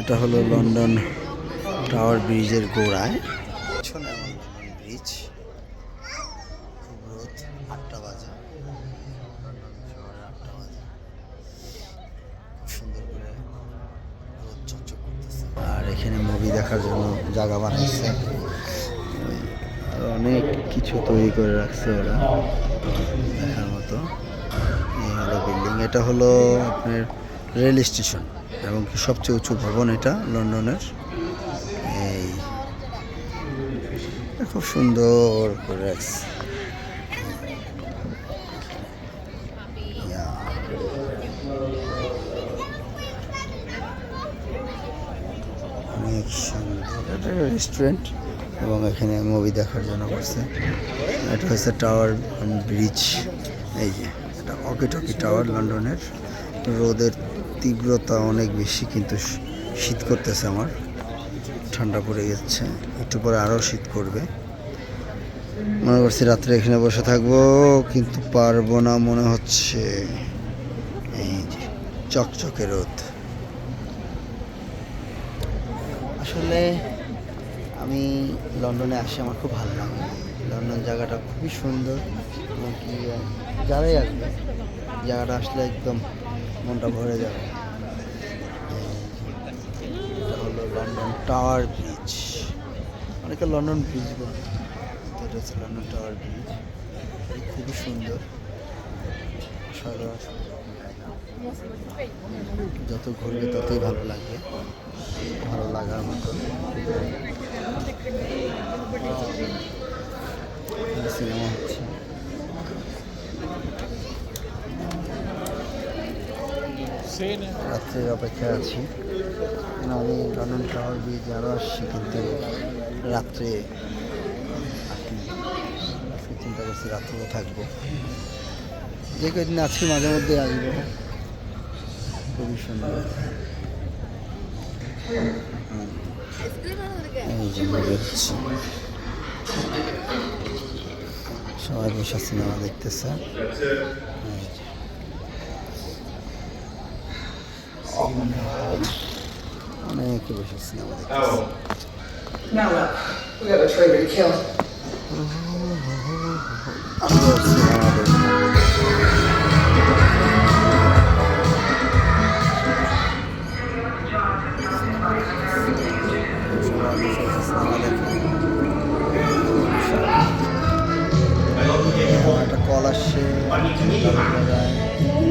এটা হলো London tower ব্রিজের গোড়ায়। পেছনে ব্রিজ। খুব রোদ, আটটা বাজে। লন্ডন শহরে আটটা বাজে। খুব সুন্দর করে রোদ চকচক করতেছে। আর এখানে মুভি দেখার জন্য জায়গা বানাইছে। অনেক কিছু তৈরি করে রাখছে ওরা। দেখার মতো। এই হলো বিল্ডিং এটা হলো আপনার রেল স্টেশন এবং সবচেয়ে উঁচু ভবন এটা লন্ডনের? এই খুব সুন্দর করে অনেক সুন্দর। রেস্টুরেন্ট এবং এখানে মুভি দেখার জন্য করছে এটা হচ্ছে টাওয়ার ব্রিজ এই যে। এটা অকিটকি টাওয়ার লন্ডনের। রোদের তীব্রতা অনেক বেশি, কিন্তু শীত করতেছে আমার। ঠান্ডা পড়ে যাচ্ছে, একটু পরে আরও শীত করবে। মনে করছি রাত্রে এখানে বসে থাকব, কিন্তু পারব না মনে হচ্ছে। এই যে চকচকে রোদ। আসলে আমি লন্ডনে আসি আমার খুব ভালো লাগে। লন্ডন জায়গাটা খুবই সুন্দর। কি, যারাই আসবে, জায়গাটা আসলে একদম মনটা ভরে যাবে। এটা হলো লন্ডন টাওয়ার ব্রিজ অনেকে লন্ডন ব্রিজ বলে। এটা হচ্ছে লন্ডন টাওয়ার ব্রিজ খুবই সুন্দর। যত ঘুরবে ততই ভালো লাগবে। ভালো লাগার মতো। সিনেমা হচ্ছে। রাত্রের অপেক্ষায় আছি। আমি লন্ডন টাওয়ার ব্রিজ আরও আসছি, কিন্তু রাত্রে আজকে চিন্তা করছি রাত্রেও থাকব। যে কদিন আছি মাঝে মধ্যে আসব। খুবই সুন্দর। এই যে। Şahar Muşası'na adettese. Evet. Anayaki Muşası'na adettese. Now what? We have a traitor to kill. Thank you.